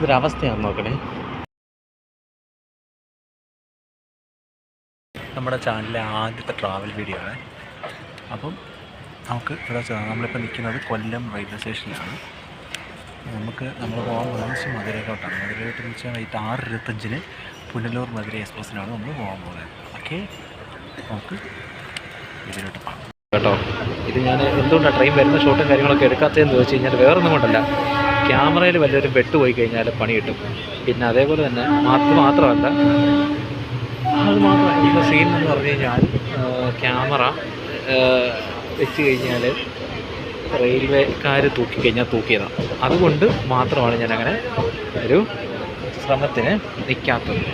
ഇതൊരവസ്ഥയാണ് നോക്കണേ. നമ്മുടെ ചാനലിലെ ആദ്യത്തെ ട്രാവൽ വീഡിയോ ആണ്. അപ്പം നമുക്ക് ഇവിടെ നമ്മളിപ്പോൾ നിൽക്കുന്നത് കൊല്ലം റെയിൽവേ സ്റ്റേഷനിലാണ് നമുക്ക് നമ്മൾ പോകാൻ പോകുന്നത് മധുരയിലോട്ടാണ് മധുരയിലോട്ട് എന്ന് വെച്ചാൽ വൈകിട്ട് ആറ് ഇരുപത്തഞ്ചിന് പുനലൂർ മധുര എക്സ്പ്രസ്സിനാണ് നമ്മൾ പോകാൻ പോകുന്നത്. ഓക്കെ? നമുക്ക് ഇതിലോട്ട് പോകാം. കേട്ടോ ഇത് ഞാൻ എന്തുകൊണ്ടാണ് ട്രെയിൻ വരുന്ന ഷോട്ടും കാര്യങ്ങളൊക്കെ എടുക്കാത്തതെന്ന് ചോദിച്ചു കഴിഞ്ഞാൽ വേറൊന്നും കൊണ്ടല്ല. ക്യാമറയിൽ വല്ലവരും വെട്ടുപോയി കഴിഞ്ഞാൽ പണി കിട്ടും. പിന്നെ അതേപോലെ തന്നെ മാത്രം മാത്രമല്ല അത് മാത്രമല്ല ഇപ്പോൾ സീൻ എന്ന് പറഞ്ഞു കഴിഞ്ഞാൽ ക്യാമറ വെച്ച് കഴിഞ്ഞാൽ റെയിൽവേക്കാർ തൂക്കിക്കഴിഞ്ഞാൽ തൂക്കിയതാണ്. അതുകൊണ്ട് മാത്രമാണ് ഞാനങ്ങനെ ഒരു ശ്രമത്തിന് നിൽക്കാത്തത്.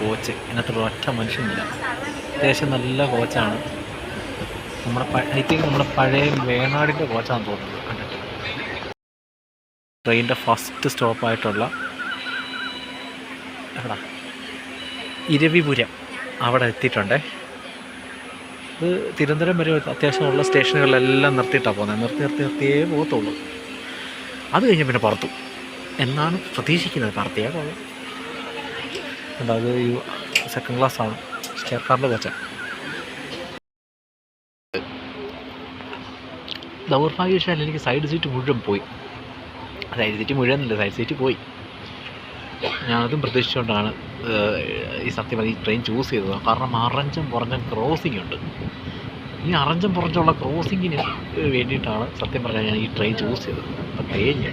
കോച്ച് ഇതിനകത്ത് ഒറ്റ മനുഷ്യനില്ല അത്യാവശ്യം നല്ല കോച്ചാണ് നമ്മുടെ ഐ തിങ്ക് നമ്മുടെ പഴയ വേണാടിന്റെ കോച്ചാണെന്ന് തോന്നുന്നത് കണ്ടിട്ട്. ട്രെയിനിന്റെ ഫസ്റ്റ് സ്റ്റോപ്പായിട്ടുള്ള എവിടാ? ഇരവിപുരം അവിടെ എത്തിയിട്ടുണ്ടേ. ഇത് തിരുവനന്തപുരം വരെ അത്യാവശ്യമുള്ള സ്റ്റേഷനുകളിലെല്ലാം നിർത്തിയിട്ടാണ് പോകുന്നത് നിർത്തി നിർത്തി നിർത്തിയേ പോകത്തുള്ളൂ. അത് കഴിഞ്ഞ് പിന്നെ പുറത്തു. എന്നാണ് പ്രതീക്ഷിക്കുന്നത്. പറത്തിയാ പോകും കണ്ടോ അത് സെക്കൻഡ് ക്ലാസ് ആണ്. ചേർക്കാറിന്റെ കോച്ച ദൗർഭാഗ്യവശാൽ എനിക്ക് സൈഡ് സീറ്റ് മുഴുവൻ പോയി. സൈഡ് സീറ്റ് മുഴുവനില്ല സൈഡ് സീറ്റ് പോയി. ഞാൻ അതും പ്രതീക്ഷിച്ചുകൊണ്ടാണ് ഈ സത്യം ഈ ട്രെയിൻ ചൂസ് ചെയ്തത്. കാരണം അറഞ്ചം പുറഞ്ഞം ക്രോസിംഗ് ഉണ്ട്. ഈ അറഞ്ചം പുറഞ്ചുള്ള ക്രോസിങ്ങിന് വേണ്ടിയിട്ടാണ് സത്യം പറഞ്ഞാൽ ഞാൻ ഈ ട്രെയിൻ ചൂസ് ചെയ്തത്. അപ്പം തേഞ്ഞ്.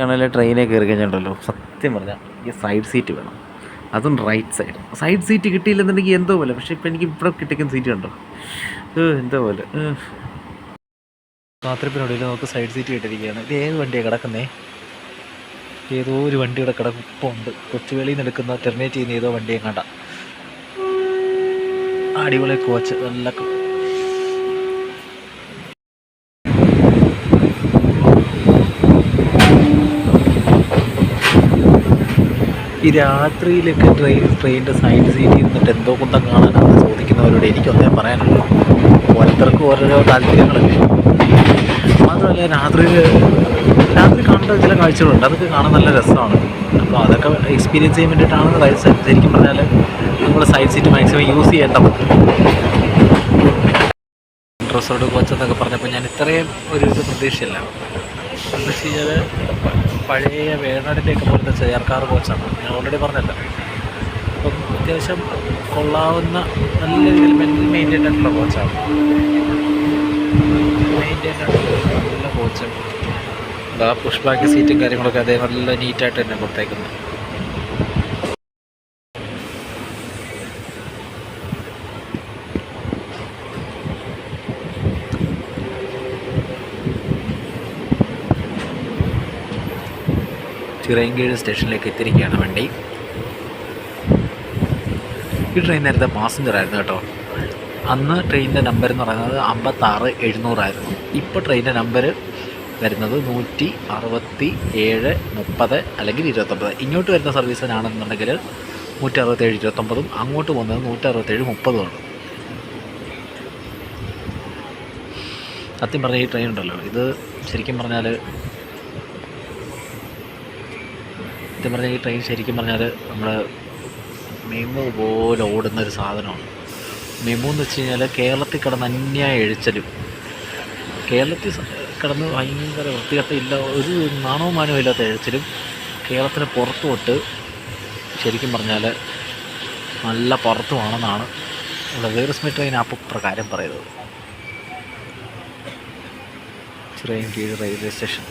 ആണെങ്കിൽ ട്രെയിനിൽ കയറി കഴിഞ്ഞിട്ടുണ്ടല്ലോ. സത്യം പറഞ്ഞാൽ എനിക്ക് സൈഡ് സീറ്റ് വേണം. അതും റൈറ്റ് സൈഡ് സൈഡ് സീറ്റ് കിട്ടിയില്ലെന്നുണ്ടെങ്കിൽ എന്തോ പോലെ പക്ഷേ ഇപ്പം എനിക്ക് ഇവിടെ കിട്ടിക്കുന്ന സീറ്റ് കണ്ടോ? എന്തോ പോലെ. കാത്തിരിപ്പിനൊടുവിൽ നമുക്ക് സൈഡ് സീറ്റ് കിട്ടിയിരിക്കുകയാണ്. ഇത് ഏത് വണ്ടിയാണ് കിടക്കുന്നേ? ഏതോ ഒരു വണ്ടിയുടെ കിടപ്പുണ്ട് കൊച്ചുവേളിയിൽ നിന്ന് എടുക്കുന്ന ടെർമിനേറ്റ് ചെയ്യുന്ന ഏതോ വണ്ടിയും കണ്ട അടിപൊളി കോച്ച് നല്ല ഈ രാത്രിയിലൊക്കെ ട്രെയിൻ ട്രെയിനിന്റെ സൈഡ് സീറ്റിൽ ഇരുന്നിട്ട് എന്തോ കുന്തം കാണാനാണ് ചോദിക്കുന്നവരോട് എനിക്കൊന്നേ പറയാനുള്ളൂ. ഓരോരുത്തർക്കും ഓരോരോ താല്പര്യങ്ങളല്ലേ. മാത്രമല്ല രാത്രിയിൽ രാത്രി കാണേണ്ട ചില കാഴ്ചകളുണ്ട്. അതൊക്കെ കാണാൻ നല്ല രസമാണ്. അപ്പോൾ അതൊക്കെ എക്സ്പീരിയൻസ് ചെയ്യാൻ വേണ്ടിയിട്ടാണ് ശരിക്കും പറഞ്ഞാൽ നമ്മൾ സൈഡ് സീറ്റ് മാക്സിമം യൂസ് ചെയ്യേണ്ടത് റിസോർട്ട് കോച്ച് പറഞ്ഞപ്പോൾ ഞാൻ ഇത്രയും ഒരു പ്രതീക്ഷയില്ല. എന്ന് വെച്ച് കഴിഞ്ഞാൽ പഴയ വേണാടിന്റെയൊക്കെ പോലത്തെ ചേർക്കാർ കോച്ചാണ് ഞാൻ ഓൾറെഡി പറഞ്ഞല്ലോ. അപ്പം അത്യാവശ്യം കൊള്ളാവുന്ന നല്ല രീതിയിൽ മെയിന്റൈൻ ആയിട്ടുള്ള കോച്ചാണ് മെയിന്റൈൻ ആയിട്ടുള്ള നല്ല കോച്ച് ആ പുഷ്പാക്കി സീറ്റും കാര്യങ്ങളൊക്കെ അതേ നല്ല നീറ്റായിട്ട് തന്നെ കൊടുത്തേക്കുന്നത് ചിറയൻകീഴ് സ്റ്റേഷനിലേക്ക് എത്തിയിരിക്കുകയാണ് വണ്ടി. ഈ ട്രെയിൻ നേരത്തെ പാസഞ്ചർ ആയിരുന്നു കേട്ടോ. അന്ന് ട്രെയിനിന്റെ നമ്പർ എന്ന് പറയുന്നത് അമ്പത്താറ് എഴുന്നൂറായിരുന്നു. ഇപ്പോൾ ട്രെയിനിന്റെ നമ്പർ വരുന്നത് നൂറ്റി അറുപത്തി ഏഴ് മുപ്പത് അല്ലെങ്കിൽ ഇരുപത്തൊമ്പത്. ഇങ്ങോട്ട് വരുന്ന സർവീസിനാണെന്നുണ്ടെങ്കിൽ നൂറ്റി അറുപത്തേഴ് ഇരുപത്തൊമ്പതും അങ്ങോട്ട് പോകുന്നത് നൂറ്റി അറുപത്തേഴ് മുപ്പതുമാണ് സത്യം പറഞ്ഞാൽ ഈ ട്രെയിൻ ഉണ്ടല്ലോ. ഇത് ശരിക്കും പറഞ്ഞാൽ സത്യം പറഞ്ഞാൽ ഈ ട്രെയിൻ ശരിക്കും പറഞ്ഞാൽ നമ്മൾ മെമു പോലെ ഓടുന്ന ഒരു സാധനമാണ്. മെമു എന്ന് വെച്ച് കഴിഞ്ഞാൽ കേരളത്തിൽ കിടന്ന് അന്യായ എഴിച്ചലും കേരളത്തിൽ കിടന്ന് ഭയങ്കര വൃത്തികെട്ട ഇല്ല ഒരു നാണവും മാനവും ഇല്ലാത്ത എഴിച്ചലും കേരളത്തിന് പുറത്തു തൊട്ട് ശരിക്കും പറഞ്ഞാൽ നല്ല പുറത്തുമാണെന്നാണ് നമ്മുടെ വേർസ്മി ട്രെയിൻ ആപ്പ് പ്രകാരം പറയുന്നത്. ചിറയൻകീഴ് റെയിൽവേ സ്റ്റേഷൻ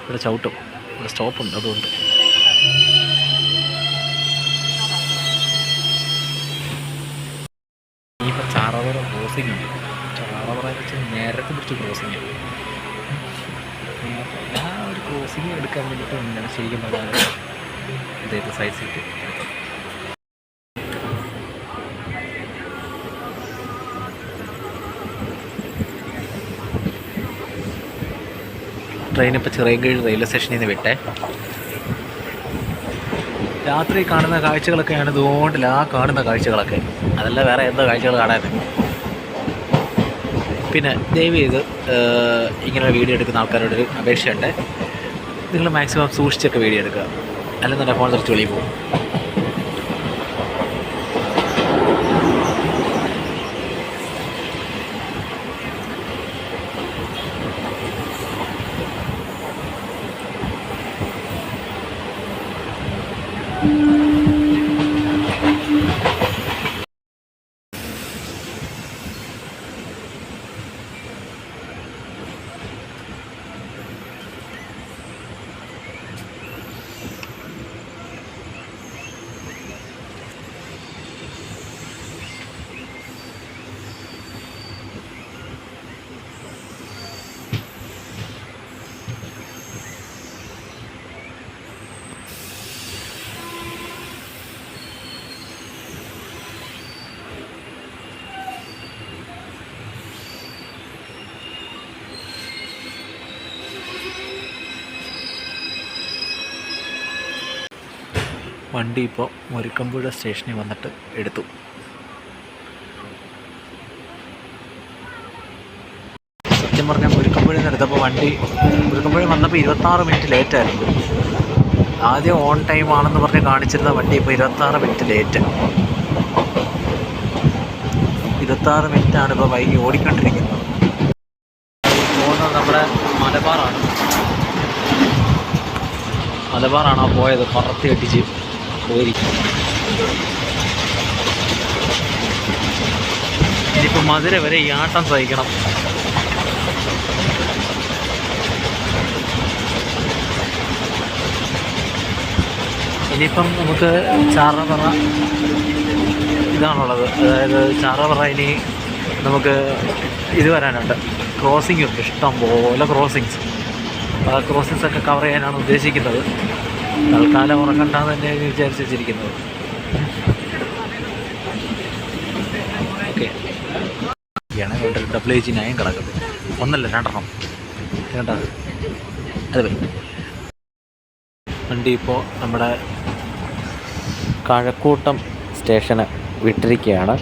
ഇവിടെ ചവിട്ടും. ഇവിടെ സ്റ്റോപ്പുണ്ട് അതുകൊണ്ട്. ഇനിയിപ്പോൾ ചാറവറ ക്രോസിംഗ് ഉണ്ട്. ചാറവറ വെച്ച് നേരത്തെ പിടിച്ച് ക്രോസിംഗ് ഉണ്ട് ഞാൻ ഒരു ക്രോസിംഗ് എടുക്കാൻ വേണ്ടിയിട്ട് ശരിക്കും പറഞ്ഞാൽ ഇതേത് സൈഡ് സീറ്റ് ട്രെയിൻ ഇപ്പോൾ ചിറയൻകീഴ് റെയിൽവേ സ്റ്റേഷനിൽ നിന്ന് വിട്ടേ. രാത്രി കാണുന്ന കാഴ്ചകളൊക്കെയാണ് ഇതുകൊണ്ടില്ല ആ കാണുന്ന കാഴ്ചകളൊക്കെ. അതല്ല വേറെ എന്താ കാഴ്ചകൾ കാണാൻ. പിന്നെ ദയവ് ചെയ്ത് ഇങ്ങനെ വീഡിയോ എടുക്കുന്ന ആൾക്കാരോടൊരു അപേക്ഷയുണ്ട്. നിങ്ങൾ മാക്സിമം സൂക്ഷിച്ചൊക്കെ വീഡിയോ എടുക്കുക. അല്ലെന്നുണ്ടെങ്കിൽ ഫോൺ തിരിച്ച് വെളിയിൽ പോകും വണ്ടി ഇപ്പോൾ മുരിക്കമ്പുഴ സ്റ്റേഷനിൽ വന്നിട്ട് എടുത്തു. സത്യം പറഞ്ഞാൽ മുരിക്കമ്പുഴയിൽ നിന്ന് എടുത്തപ്പോൾ വണ്ടി മുരിക്കമ്പുഴ വന്നപ്പോൾ ഇരുപത്താറ് മിനിറ്റ് ലേറ്റായിരുന്നു ആദ്യം ഓൺ ടൈം ആണെന്ന് പറഞ്ഞ് കാണിച്ചിരുന്ന വണ്ടി ഇപ്പോൾ ഇരുപത്താറ് മിനിറ്റ് ലേറ്റ് ഇരുപത്താറ് മിനിറ്റാണ് ഇപ്പോൾ വൈകി ഓടിക്കൊണ്ടിരിക്കുന്നത്. നമ്മുടെ മലബാറാണ്. മലബാറാണ് പോയത്? പറത്തി അടിച്ച് പോയിരിക്കും. ഇനിയിപ്പോൾ മധുര വരെ ഈ ആട്ടം സഹിക്കണം. ഇനിയിപ്പം നമുക്ക് ചാറപറ ഇതാണുള്ളത്. അതായത് ചാറപറ ഇനി നമുക്ക് ഇത് വരാനുണ്ട്. ക്രോസിംഗ് ഉണ്ട് ഇഷ്ടം പോലെ ക്രോസിങ്സ് ആ ക്രോസിങ്സ് ഒക്കെ കവർ ചെയ്യാനാണ് ഉദ്ദേശിക്കുന്നത്. തൽക്കാലം ഉറങ്ങണ്ട തന്നെ വിചാരിച്ച് വെച്ചിരിക്കുന്നത്. ഓക്കെ. ഇവിടെ ഡബിൾ എച്ച് നയം കിടക്കുന്നത് ഒന്നല്ല രണ്ടെണ്ണം. കേട്ടോ അത് പോയി വണ്ടി ഇപ്പോൾ നമ്മുടെ കഴക്കൂട്ടം സ്റ്റേഷന് വിട്ടിരിക്കുകയാണ്.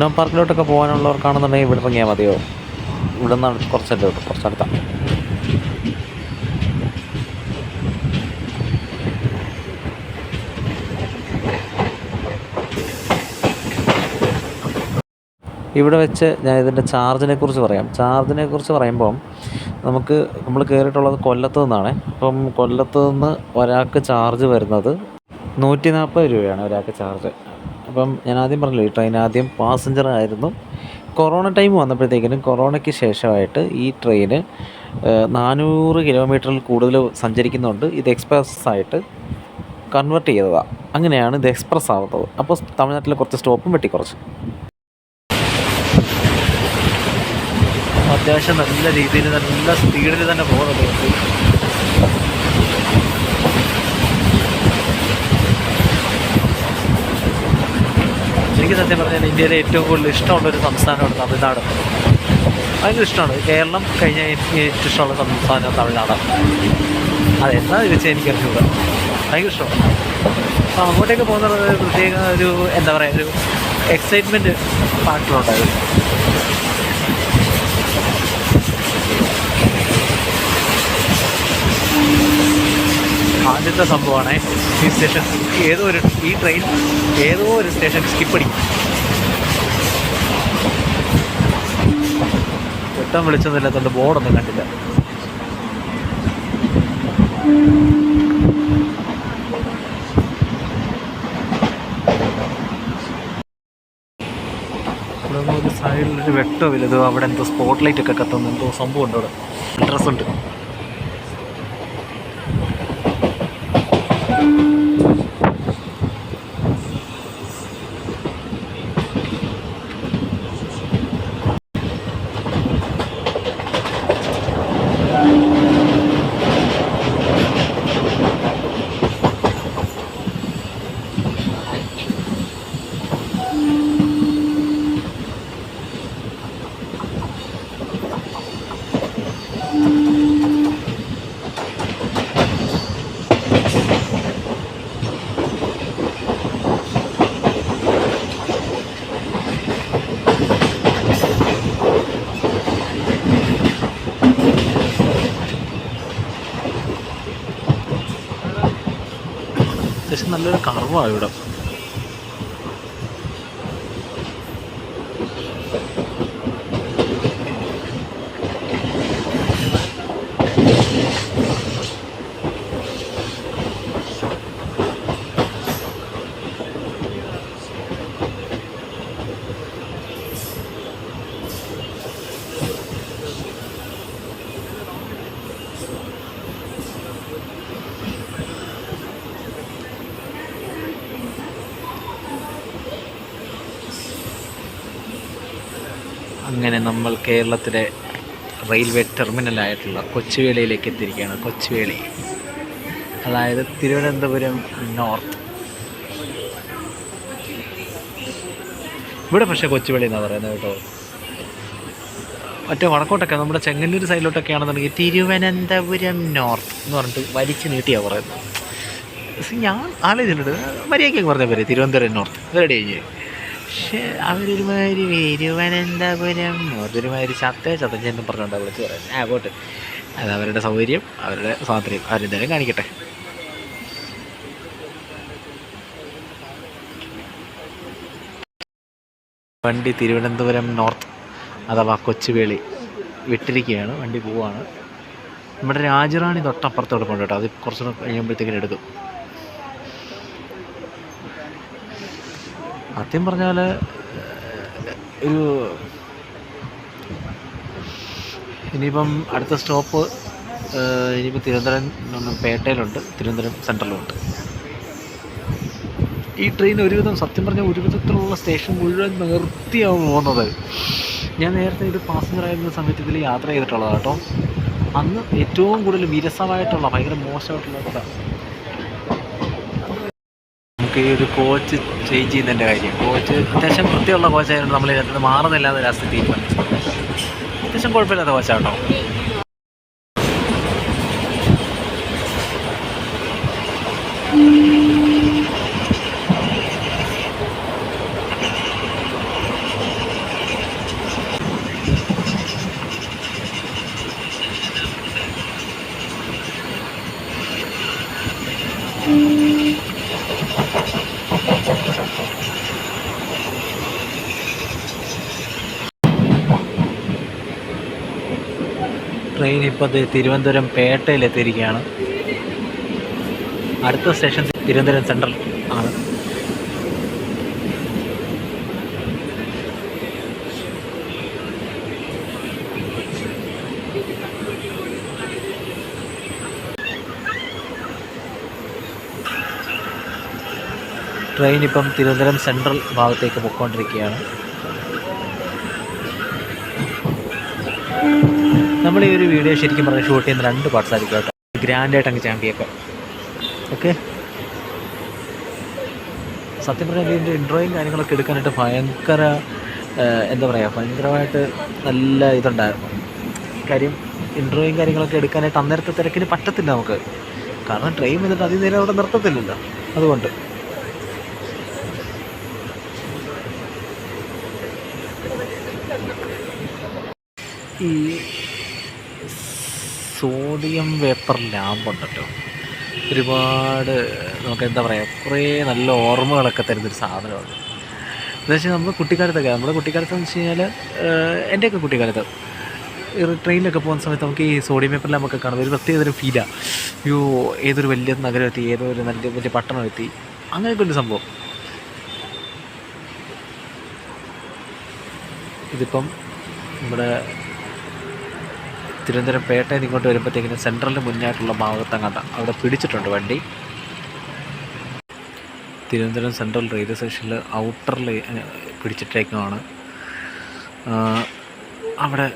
നോ പാർക്കിലോട്ടൊക്കെ പോകാനുള്ളവർക്കാണെന്നുണ്ടെങ്കിൽ ഇവിടെ ഇറങ്ങിയാൽ മതിയോ? ഇവിടെ നിന്ന് കുറച്ചല്ലേ കുറച്ചടുത്താണ് ഇവിടെ വെച്ച് ഞാൻ ഇതിന്റെ ചാർജിനെ കുറിച്ച് പറയാം. ചാർജിനെ കുറിച്ച് പറയുമ്പം നമുക്ക് നമ്മൾ കയറിയിട്ടുള്ളത് കൊല്ലത്ത് നിന്നാണ്. അപ്പം കൊല്ലത്ത് നിന്ന് ഒരാൾക്ക് ചാർജ് വരുന്നത് നൂറ്റി നാൽപ്പത് രൂപയാണ് ഒരാൾക്ക് ചാർജ്. അപ്പം ഞാൻ ആദ്യം പറഞ്ഞില്ല ഈ ട്രെയിൻ ആദ്യം പാസഞ്ചർ ആയിരുന്നു. കൊറോണ ടൈം വന്നപ്പോഴത്തേക്കിനും കൊറോണയ്ക്ക് ശേഷമായിട്ട് ഈ ട്രെയിന് നാനൂറ് കിലോമീറ്ററിൽ കൂടുതൽ സഞ്ചരിക്കുന്നുണ്ട്. ഇത് എക്സ്പ്രസ് ആയിട്ട് കൺവേർട്ട് ചെയ്തതാണ് അങ്ങനെയാണ് ഇത് എക്സ്പ്രസ് ആവുന്നത്. അപ്പോൾ തമിഴ്നാട്ടിൽ കുറച്ച് സ്റ്റോപ്പും വെട്ടി അത്യാവശ്യം നല്ല രീതിയിൽ നല്ല സ്പീഡിൽ തന്നെ വണ്ടി. എനിക്ക് സത്യം പറഞ്ഞാൽ ഇന്ത്യയിലെ ഏറ്റവും കൂടുതൽ ഇഷ്ടമുള്ള ഒരു സംസ്ഥാനമാണ് തമിഴ്നാട്. ഭയങ്കര ഇഷ്ടമാണ്. കേരളം കഴിഞ്ഞാൽ എനിക്ക് ഏറ്റവും ഇഷ്ടമുള്ള സംസ്ഥാനം തമിഴ്നാട്. അതെന്താ ചോദിച്ചാൽ എനിക്ക് അറിഞ്ഞൂടാ ഭയങ്കര ഇഷ്ടമാണ്. അപ്പോൾ അങ്ങോട്ടേക്ക് പോകുന്നത് പ്രത്യേക ഒരു എന്താ പറയുക ഒരു എക്സൈറ്റ്മെന്റ് ഫാക്ടറുണ്ടായിരുന്നു ആദ്യത്തെ സംഭവമാണ് ഈ സ്റ്റേഷൻ ഏതോ ഒരു ഈ ട്രെയിൻ ഏതോ ഒരു സ്റ്റേഷൻ സ്കിപ്പ് അടിക്കും വെട്ടം വിളിച്ചതില്ലാത്തതുകൊണ്ട് ബോർഡൊന്നും കണ്ടില്ല. സൈഡിലൊരു വെട്ടമില്ല. ഇത് അവിടെ എന്തോ സ്പോട്ട് ലൈറ്റ് ഒക്കെ കത്തുന്നു എന്തോ സംഭവം ഉണ്ട് അവിടെ. ഡ്രസ് നല്ലൊരു കർവാണ് ഇവിടെ. അങ്ങനെ നമ്മൾ കേരളത്തിലെ റെയിൽവേ ടെർമിനലായിട്ടുള്ള കൊച്ചുവേളിയിലേക്ക് എത്തിയിരിക്കുകയാണ് കൊച്ചുവേളി. അതായത് തിരുവനന്തപുരം നോർത്ത്. ഇവിടെ പക്ഷേ കൊച്ചുവേളി എന്നാണ് പറയുന്നത് കേട്ടോ. മറ്റേ വടക്കോട്ടൊക്കെ നമ്മുടെ ചെങ്ങന്നൂർ സൈഡിലോട്ടൊക്കെ ആണെന്നുണ്ടെങ്കിൽ തിരുവനന്തപുരം നോർത്ത് എന്ന് പറഞ്ഞിട്ട് വലിച്ചു നീട്ടിയാണ് പറയുന്നത്. ഞാൻ ആലോചിച്ചിട്ടുണ്ട് മര്യാദയ്ക്ക് പറഞ്ഞാൽ പോരെ തിരുവനന്തപുരം നോർത്ത്. റെഡി കഴിഞ്ഞ്. പക്ഷേ അവരൊരുമാതിരി തിരുവനന്തപുരം അവരൊരുമാതിരി ചത്തേ ചതഞ്ഞെന്നും പറഞ്ഞുകൊണ്ടാണ് വിളിച്ച് പറയുന്നത്. ആ പോട്ടെ. അത് അവരുടെ സൗകര്യം അവരുടെ സ്വാതന്ത്ര്യം. അവരെന്തായാലും കാണിക്കട്ടെ. വണ്ടി തിരുവനന്തപുരം നോർത്ത് അഥവാ കൊച്ചുവേളി വിട്ടിരിക്കുകയാണ്. വണ്ടി പോവാണ് നമ്മുടെ രാജറാണി തൊട്ടപ്പുറത്തോട്ട് കൊണ്ട് കേട്ടോ. അത് കുറച്ചുകൂടെ കഴിയുമ്പോഴത്തേക്കിനും എടുക്കും സത്യം പറഞ്ഞാൽ ഒരു ഇനിയിപ്പം അടുത്ത സ്റ്റോപ്പ് ഇനിയിപ്പോൾ തിരുവനന്തപുരം പേട്ടയിലുണ്ട്. തിരുവനന്തപുരം സെൻട്രലുണ്ട് ഈ ട്രെയിൻ ഒരുവിധം സത്യം പറഞ്ഞാൽ ഒരുവിധത്തിലുള്ള സ്റ്റേഷൻ മുഴുവൻ നിർത്തിയാണ് പോകുന്നത്. ഞാൻ നേരത്തെ ഇത് പാസഞ്ചർ ആയിരുന്ന സമയത്ത് ഇതിൽ യാത്ര ചെയ്തിട്ടുള്ളതാണ് കേട്ടോ അന്ന് ഏറ്റവും കൂടുതൽ വിരസമായിട്ടുള്ള ഭയങ്കര മോശമായിട്ടുള്ള നമുക്ക് ഈ ഒരു കോച്ച് ചേഞ്ച് ചെയ്യുന്നതിന്റെ കാര്യം. കോച്ച് അത്യാവശ്യം വൃത്തിയുള്ള കോച്ചായതുകൊണ്ട് നമ്മൾ ഇതിനകത്ത് മാറുന്നില്ലാതെ ഒരു തീരുമാനിച്ചു അത്യാവശ്യം കുഴപ്പമില്ലാത്ത കോച്ചാട്ടോ ദേ തിരുവനന്തപുരം പേട്ടയിൽ എത്തിയിരിക്കുകയാണ്. അടുത്ത സ്റ്റേഷൻ തിരുവനന്തപുരം സെൻട്രൽ ആണ്. ട്രെയിൻ ഇപ്പം തിരുവനന്തപുരം സെൻട്രൽ ഭാഗത്തേക്ക് പൊയ്ക്കൊണ്ടിരിക്കുകയാണ്. നമ്മൾ ഈ ഒരു വീഡിയോ ശരിക്കും പറഞ്ഞാൽ ഷൂട്ട് ചെയ്യുന്ന രണ്ട് പാർട്സ് ആയിരിക്കും കേട്ടോ. ഗ്രാൻഡായിട്ട് അങ്ങ് ചാമ്പിയൊക്കെ ഓക്കെ സത്യം പറഞ്ഞാൽ ഇതിന്റെ ഇൻട്രോയും കാര്യങ്ങളൊക്കെ എടുക്കാനായിട്ട് ഭയങ്കര എന്താ പറയുക ഭയങ്കരമായിട്ട് നല്ല ഇതുണ്ടായിരുന്നു. കാര്യം ഇൻട്രോയും കാര്യങ്ങളൊക്കെ എടുക്കാനായിട്ട് അന്നേരത്തെ തിരക്കിന് പറ്റത്തില്ല നമുക്ക്. കാരണം ട്രെയിൻ വന്നിട്ട് അതിന് നേരം അവിടെ നിർത്തത്തില്ലല്ലോ. അതുകൊണ്ട്. ഈ സോഡിയം വേപ്പർ ലാമ്പുണ്ട് കേട്ടോ ഒരുപാട് നമുക്ക് എന്താ പറയുക കുറേ നല്ല ഓർമ്മകളൊക്കെ തരുന്നൊരു സാധനമാണ്. എന്ന് വെച്ചാൽ നമ്മൾ കുട്ടിക്കാലത്തൊക്കെ നമ്മുടെ കുട്ടിക്കാലത്ത് എന്ന് വെച്ച് കഴിഞ്ഞാൽ എന്റെയൊക്കെ കുട്ടിക്കാലത്ത് ട്രെയിനിലൊക്കെ പോകുന്ന സമയത്ത് നമുക്ക് ഈ സോഡിയം പേപ്പറിൽ ലാമ്പൊക്കെ കാണുമ്പോൾ ഒരു പ്രത്യേകതരം ഫീലാണ് അയ്യോ ഏതൊരു വലിയ നഗരം എത്തി ഏതൊരു നല്ല വലിയ പട്ടണം എത്തി അങ്ങനെയൊക്കെ ഒരു സംഭവം. ഇതിപ്പം നമ്മുടെ തിരുവനന്തപുരം പേട്ടയിൽ ഇങ്ങോട്ട് വരുമ്പോഴത്തേക്കിനും സെൻട്രലിന് മുന്നായിട്ടുള്ള ഭാഗത്തങ്ങാണ്ട അവിടെ പിടിച്ചിട്ടുണ്ട് വണ്ടി. തിരുവനന്തപുരം സെൻട്രൽ റെയിൽവേ സ്റ്റേഷനിൽ ഔട്ടറിൽ പിടിച്ചിട്ടേക്കുമാണ് അവിടെ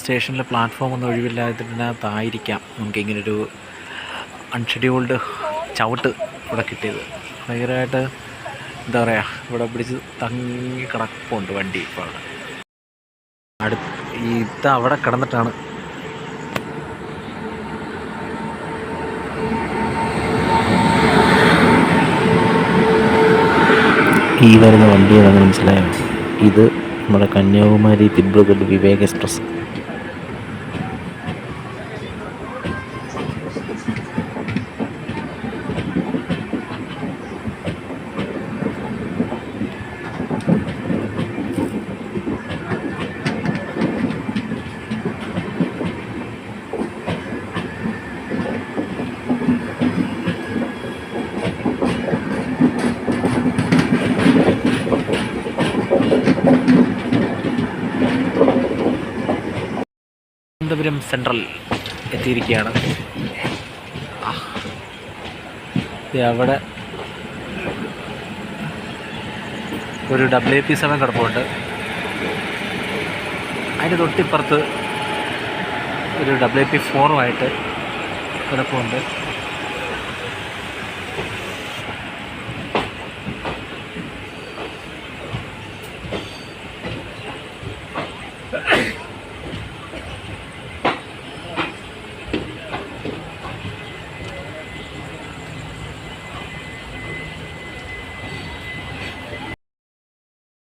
സ്റ്റേഷനിലെ പ്ലാറ്റ്ഫോം ഒന്നും ഒഴിവില്ലാത്തതിനകത്തായിരിക്കാം നമുക്ക് ഇങ്ങനൊരു അൺഷെഡ്യൂൾഡ് ചവിട്ട് ഇവിടെ കിട്ടിയത്. ഭയങ്കരമായിട്ട് എന്താ പറയുക ഇവിടെ പിടിച്ച് തങ്ങി കിടപ്പുണ്ട് വണ്ടി ഇപ്പോൾ അവിടെ. അടുത്ത് ഇത് അവിടെ കിടന്നിട്ടാണ് ഈ വരുന്ന വണ്ടി ഏതാണെന്ന് മനസ്സിലായോ? ഇത് നമ്മുടെ കന്യാകുമാരി തിരുവനന്തപുരം വിവേക് എക്സ്പ്രസ്. തിരുവനന്തപുരം സെൻട്രൽ എത്തിയിരിക്കുകയാണ്. അവിടെ ഒരു ഡബ്ല്യു പി സെവൻ കിടപ്പുണ്ട് അതിന്റെ തൊട്ടിപ്പുറത്ത് ഒരു ഡബ്ല്യു പി ഫോറുമായിട്ട് കിടപ്പുണ്ട്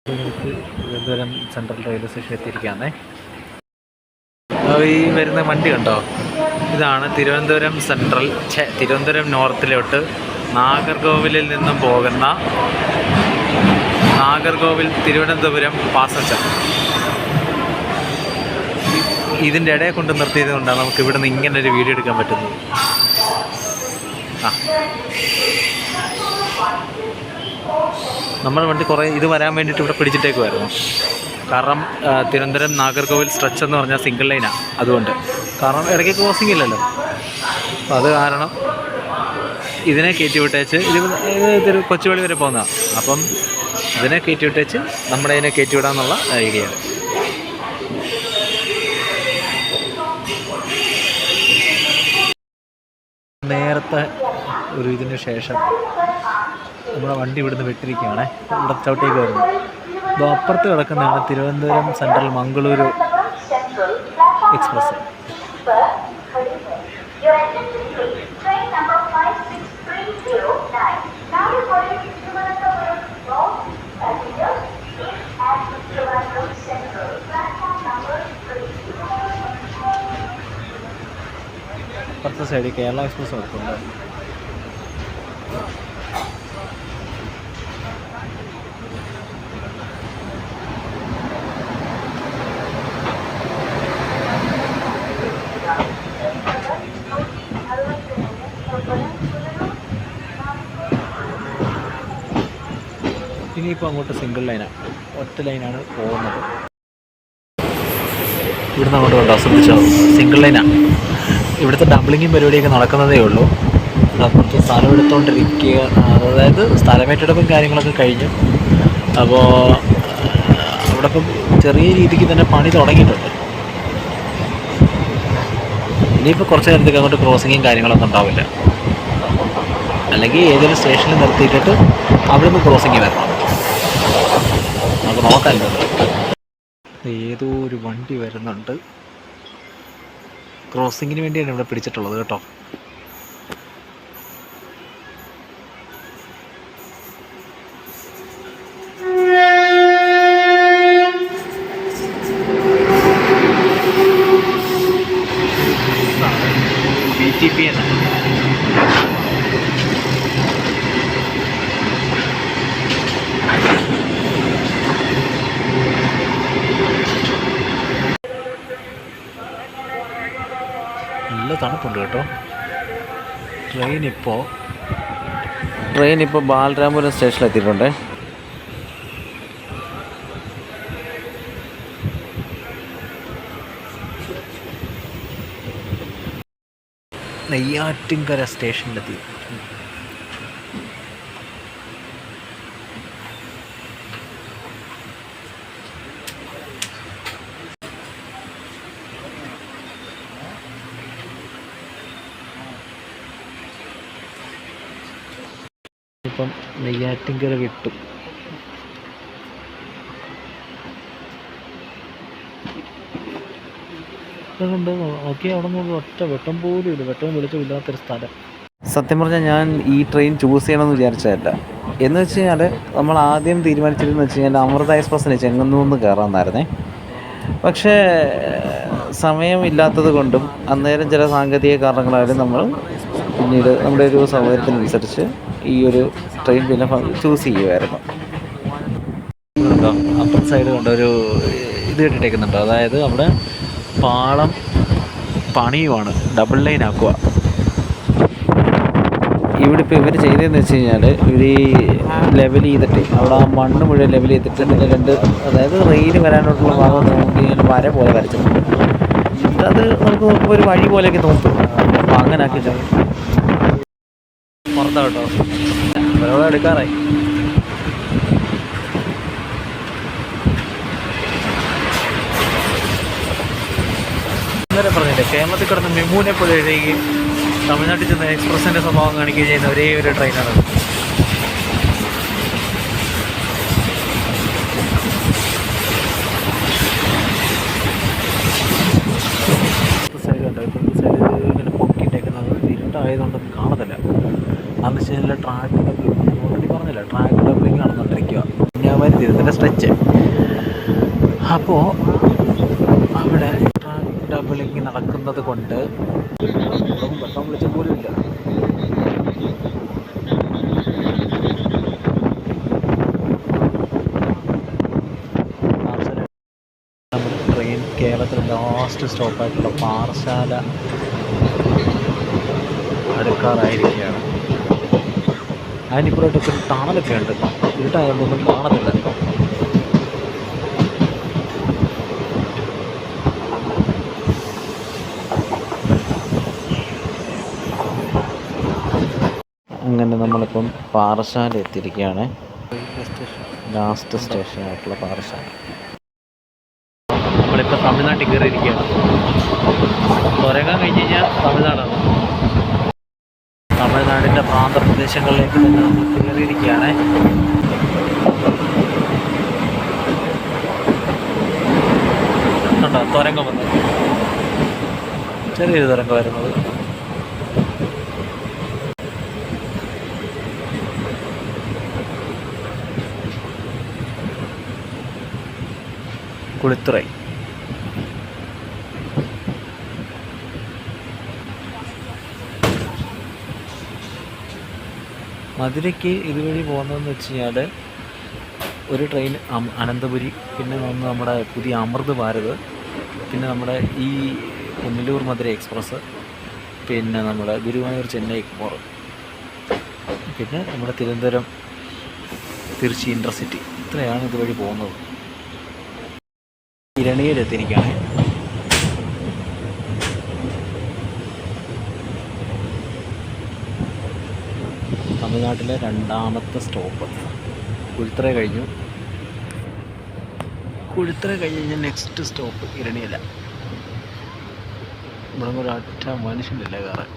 തിരുവനന്തപുരം സ്റ്റേഷൻ എത്തിയിരിക്കുകയാണേ ഈ വരുന്ന വണ്ടി കണ്ടോ? ഇതാണ് തിരുവനന്തപുരം സെൻട്രൽ തിരുവനന്തപുരം നോർത്തിലോട്ട് നാഗർകോവിലിൽ നിന്നും പോകുന്ന നാഗർകോവിൽ തിരുവനന്തപുരം പാസഞ്ചർ. ഇതിന്റെ ഇടയെ കൊണ്ട് നിർത്തിയത് കൊണ്ടാണ് നമുക്ക് ഇവിടെ നിന്ന് ഇങ്ങനെ ഒരു വീഡിയോ എടുക്കാൻ പറ്റുന്നത്. ആ. നമ്മൾ വണ്ടി കുറേ ഇത് വരാൻ വേണ്ടിയിട്ട് ഇവിടെ പിടിച്ചിട്ടേക്കുമായിരുന്നു കാരണം തിരുവനന്തപുരം നാഗർകോവിൽ സ്ട്രെച്ച് എന്ന് പറഞ്ഞാൽ സിംഗിൾ ലൈനാണ് അതുകൊണ്ട്. കാരണം ഇടയ്ക്ക് ക്രോസിംഗ് ഇല്ലല്ലോ. അപ്പോൾ അത് കാരണം ഇതിനെ കയറ്റി വിട്ടേച്ച് ഇത് കൊച്ചുവേളി വരെ പോകുന്നതാണ് അപ്പം ഇതിനെ കയറ്റി വിട്ടേച്ച് നമ്മുടെ ഇതിനെ കയറ്റി വിടാമെന്നുള്ള ഐഡിയ നേരത്തെ ഒരു ഇതിന് ശേഷം നമ്മുടെ വണ്ടി ഇവിടുന്ന് വിട്ടിരിക്കുകയാണ്. ഇവിടെ ചവിട്ടേക്ക് വരുന്നു അപ്പോൾ അപ്പുറത്ത് കിടക്കുന്നതാണ് Thiruvananthapuram central Mangaluru express Your attention please. Train number ഇനിയിപ്പോൾ അങ്ങോട്ട് സിംഗിൾ ലൈനാണ് ഒറ്റ ലൈനാണ് പോകുന്നത്. ഇവിടുന്ന് അങ്ങോട്ട് കണ്ടോ? ശ്രദ്ധിച്ചോ? സിംഗിൾ ലൈനാണ് ഇവിടുത്തെ ഡബിളിങ്ങും പരിപാടിയൊക്കെ നടക്കുന്നതേ ഉള്ളൂ. അപ്പുറത്ത് സ്ഥലം എടുത്തുകൊണ്ടിരിക്കുക അതായത് സ്ഥലമേറ്റെടുപ്പും കാര്യങ്ങളൊക്കെ കഴിഞ്ഞു. അപ്പോൾ അവിടെ ഇപ്പം ചെറിയ രീതിക്ക് തന്നെ പണി തുടങ്ങിയിട്ടുണ്ട്. ഇനിയിപ്പോൾ കുറച്ച് നേരത്തേക്ക് അങ്ങോട്ട് ക്രോസിങ്ങും കാര്യങ്ങളൊന്നും ഉണ്ടാവില്ല. അല്ലെങ്കിൽ ഏതൊരു സ്റ്റേഷനിൽ നിർത്തിയിട്ടിട്ട് അവിടെ നിന്ന് ക്രോസിങ് വരണം. ഏതോ ഒരു വണ്ടി വരുന്നുണ്ട്. ക്രോസിങ്ങിന് വേണ്ടിയാണ് ഇവിടെ പിടിച്ചിട്ടുള്ളത് കേട്ടോ ബി ടി പി എന്നാണ് നല്ല കേട്ടോ. ട്രെയിൻ ഇപ്പോൾ ട്രെയിൻ ഇപ്പോൾ ബാലരാമപുരം സ്റ്റേഷനിൽ എത്തിയിട്ടുണ്ട് നെയ്യാറ്റിൻകര സ്റ്റേഷനിലെത്തി ഇപ്പം നെയ്യാറ്റിൻകര കിട്ടും. നോക്കി അവിടെ നിന്ന് ഒറ്റ വെട്ടം പോലും ഇല്ല. വെട്ടം വെളിച്ചം സ്ഥലം. സത്യം പറഞ്ഞാൽ ഞാൻ ഈ ട്രെയിൻ ചൂസ് ചെയ്യണമെന്ന് വിചാരിച്ചതല്ല. എന്ന് വെച്ച് കഴിഞ്ഞാൽ നമ്മൾ ആദ്യം തീരുമാനിച്ചിരുന്നു വെച്ച് കഴിഞ്ഞാൽ അമൃത എക്സ്പ്രസ്സിന് ചെങ്ങന്നൂന്ന് കയറാമെന്നായിരുന്നേ പക്ഷേ സമയമില്ലാത്തത് കൊണ്ടും അന്നേരം ചില സാങ്കേതിക കാരണങ്ങളായാലും നമ്മൾ പിന്നീട് നമ്മുടെ ഒരു സൗകര്യത്തിനനുസരിച്ച് ഈ ഒരു ട്രെയിൻ പിന്നെ ചൂസ് ചെയ്യുമായിരുന്നു അപ്പർ സൈഡ് കണ്ട ഒരു ഇത് കെട്ടിട്ടേക്കുന്നുണ്ട് അതായത് അവിടെ പാളം പണിയുമാണ് ഡബിൾ ലൈൻ ആക്കുക ഇവിടെ ഇപ്പോൾ ഇവർ ചെയ്തതെന്ന് വെച്ച് കഴിഞ്ഞാൽ ഇവർ ഈ ലെവൽ ചെയ്തിട്ട് അവിടെ ആ മണ്ണ് മുഴുവൻ ലെവൽ ചെയ്തിട്ട് പിന്നെ രണ്ട് അതായത് റെയിൽ വരാനായിട്ടുള്ള ഭാഗം നോക്കി ഇങ്ങനെ വര പോലെ വരച്ചിട്ടുണ്ട്. അത് നമുക്ക് നോക്കുമ്പോൾ ഒരു വഴി പോലെയൊക്കെ തോന്നും. അപ്പോൾ അങ്ങനെ ആക്കി പുറത്താ കേട്ടോ അവരോട് എടുക്കാറായി. ഇന്നലെ പറഞ്ഞില്ലേ കേരളത്തിൽ കിടന്ന് മെമൂനെ പോലെ എഴുതുകയും തമിഴ്നാട്ടിൽ ചെന്ന് എക്സ്പ്രസിന്റെ സ്വഭാവം കാണിക്കുകയും ചെയ്യുന്ന ഒരേ ഒരു ട്രെയിനാണ് സൈഡ് കണ്ടോ? ഇപ്പോഴത്തെ സൈഡ് ഇങ്ങനെ പൊക്കിയിട്ടേക്കുന്നത്. ഇരുട്ടായതുകൊണ്ടൊന്നും കാണത്തില്ല വെച്ച് ട്രാക്ക് ഓൾറെഡി പറഞ്ഞില്ല ട്രാക്ക് ഡബ്ലിംഗ് നടന്നുകൊണ്ടിരിക്കുക കന്യാകുമാരി തീരത്തിന്റെ സ്ട്രെച്ച് അപ്പോൾ അവിടെ ട്രാക്ക് ഡബ്ലിങ് നടക്കുന്നത് കൊണ്ട് പെട്ടെന്ന് വിളിച്ച പോലും ഇല്ല ട്രെയിൻ കേരളത്തിലെ ലാസ്റ്റ് സ്റ്റോപ്പായിട്ടുള്ള പാറശാല അടുക്കാറായിരിക്കുകയാണ്. അതിനിപ്പുറമായിട്ടൊക്കെ ഒരു താണലൊക്കെ ഉണ്ട്. ഇരുട്ടായതുകൊണ്ടൊന്നും കാണത്തില്ല. അങ്ങനെ നമ്മളിപ്പം പാറശാല എത്തിയിരിക്കുകയാണ്. ലാസ്റ്റ് സ്റ്റേഷൻ ആയിട്ടുള്ള പാറശാല നമ്മളിപ്പോൾ തമിഴ്നാട്ടിൽ കയറിയിരിക്കുകയാണ്. തുരങ്കം കഴിഞ്ഞ് കഴിഞ്ഞാൽ തമിഴ്നാടാണ്. തമിഴ്നാടിന്റെ പ്രാന്തപ്രദേശങ്ങളിലേക്ക് തന്നെ നമ്മൾ കയറിയിരിക്കുകയാണ്. കണ്ടോ തുരങ്കം വന്നത് ചെറിയൊരു തുരങ്കം വരുന്നത്. കുളിത്തുറൈ. മധുരയ്ക്ക് ഇതുവഴി പോകുന്നതെന്ന് വെച്ച് കഴിഞ്ഞാൽ ഒരു ട്രെയിൻ അനന്തപുരി പിന്നെ ഒന്ന് നമ്മുടെ പുതിയ അമൃത് ഭാരത് പിന്നെ നമ്മുടെ ഈ പുനലൂർ മധുര എക്സ്പ്രസ് പിന്നെ നമ്മുടെ ഗുരുവായൂർ ചെന്നൈ എക്സ്പോർ പിന്നെ നമ്മുടെ തിരുവനന്തപുരം തിരുച്ചി ഇന്റർസിറ്റി ഇത്രയാണ് ഇതുവഴി പോകുന്നത്. ഇരണിയിലെത്തിയിരിക്കുകയാണ് തമിഴ്നാട്ടിലെ രണ്ടാമത്തെ സ്റ്റോപ്പ്. കുഴിത്തറ കഴിഞ്ഞു. കുഴിത്തറ കഴിഞ്ഞ് കഴിഞ്ഞാൽ നെക്സ്റ്റ് സ്റ്റോപ്പ് ഇരണിയല. ഇവിടെ ഒരു ഒറ്റ മനുഷ്യനില്ല മാറി.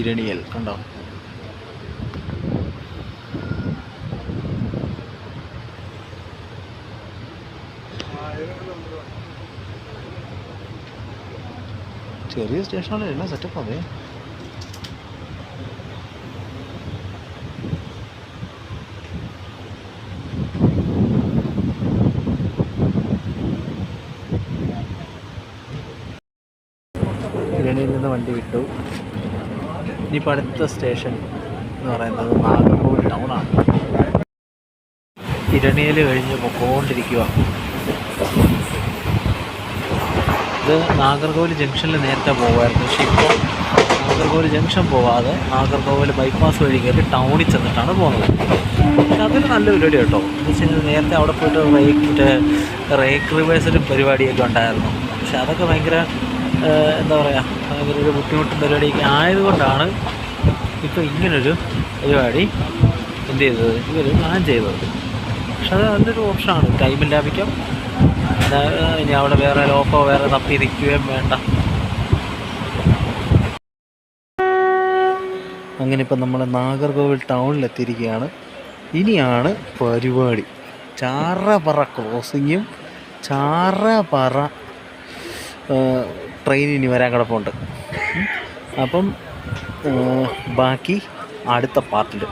ഇരണിയൽ കണ്ടോ? ചെറിയ സ്റ്റേഷനാണ് എല്ലാം സെറ്റപ്പ് അതെ. ഇരണിയിൽ നിന്ന് വണ്ടി വിട്ടു. ഇനിയിപ്പോൾ അടുത്ത സ്റ്റേഷൻ എന്ന് പറയുന്നത് നാഗർകോവിൽ ടൗണാണ് ഇരണിയിൽ കഴിഞ്ഞ് പൊക്കോണ്ടിരിക്കുക ഇത് നാഗർകോവിൽ ജംഗ്ഷനിൽ നേരത്തെ പോകുമായിരുന്നു പക്ഷേ ഇപ്പോൾ നാഗർകോവിൽ ജംഗ്ഷൻ പോവാതെ നാഗർകോവിൽ ബൈപ്പാസ് വഴി കയറി ടൗണിൽ ചെന്നിട്ടാണ് പോകുന്നത്. പക്ഷെ അതൊരു നല്ല പരിപാടി കേട്ടോ. എന്ന് വെച്ച് കഴിഞ്ഞാൽ നേരത്തെ അവിടെ പോയിട്ട് റേക്ക് മറ്റേ റേക്ക് റിവേഴ്സലും പരിപാടിയൊക്കെ ഉണ്ടായിരുന്നു. പക്ഷെ അതൊക്കെ ഭയങ്കര എന്താ പറയുക ഭയങ്കര ഒരു ബുദ്ധിമുട്ടും പരിപാടിയൊക്കെ ആയതുകൊണ്ടാണ് ഇപ്പോൾ ഇങ്ങനൊരു പരിപാടി എന്ത് ചെയ്തത് ഇവർ പ്ലാൻ ചെയ്തത്. പക്ഷെ അത് നല്ലൊരു ഓപ്ഷനാണ്. ടൈം ലാഭിക്കാം ഇനി അവിടെ വേറെ ലോക്കോ വേറെ തപ്പിയിരിക്കുകയും വേണ്ട. അങ്ങനെ ഇപ്പം നമ്മൾ നാഗർകോവിൽ ടൗണിലെത്തിയിരിക്കുകയാണ്. ഇനിയാണ് പരിപാടി. ചാറപറ ക്രോസിങ്ങും ചാറപറ ട്രെയിൻ ഇനി വരാൻ കിടപ്പുണ്ട്. അപ്പം ബാക്കി അടുത്ത പാർട്ടിൽ